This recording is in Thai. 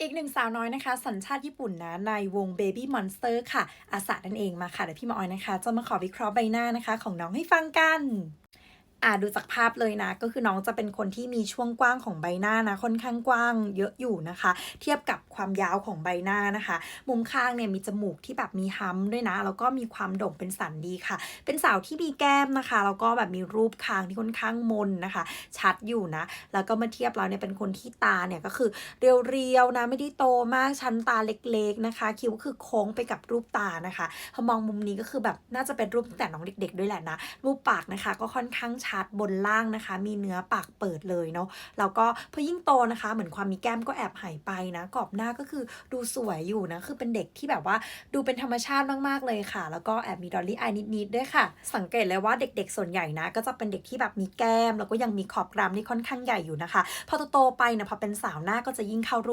อีกหนึ่งสาวน้อยนะคะ สัญชาติญี่ปุ่นนะในวง Baby Monster ค่ะ อาสานั่นเองมาค่ะ เดี๋ยวพี่มอออยนะคะ จะมาขอวิเคราะห์ใบหน้านะคะ ของน้องให้ฟังกัน อ่าดูจากภาพเลยนะ ก็คือน้องจะเป็นคนที่มีช่วงกว้างของใบหน้านะค่อนข้างกว้างเยอะอยู่นะคะ เทียบกับความยาวของใบหน้านะคะ มุมข้างเนี่ยมีจมูกที่แบบมีฮัมด้วยนะ แล้วก็มีความโด่งเป็นสันดีค่ะ เป็นสาวที่มีแก้มนะคะ แล้วก็แบบมีรูปคางที่ค่อนข้างมนนะคะ ชัดอยู่นะ แล้วก็มาเทียบแล้วเนี่ยเป็นคนที่ตาเนี่ยก็คือเรียวๆนะไม่ได้โตมากชั้นตาเล็กๆนะคะ คิ้วคือโค้งไปกับรูปตานะคะพอมองมุมนี้ก็คือแบบน่าจะเป็นรูปแต่น้องเด็ก ๆ ด้วยแหละนะรูปปากนะคะ ก็ค่อนข้างชัชัดบนล่างนะคะ มีเนื้อปากเปิดเลยเนาะแล้วก็พอยิ่งโตนะคะ เหมือนความมีแก้มก็แอบหายไปนะกรอบหน้าก็คือดูสวยอยู่นะ คือเป็นเด็กที่แบบว่าดูเป็นธรรมชาติมากๆเลยค่ะ แล้วก็แอบมีดอลลี่อายนิดๆด้วยค่ะ สังเกตเลยว่าเด็กๆส่วนใหญ่นะ ก็จะเป็นเด็กที่แบบมีแก้ม แล้วก็ยังมีขอบกรามที่ค่อนข้างใหญ่อยู่นะคะ พอโตๆไปนะพอเป็นสาวหน้าก็จะยิ่งเข้ารูป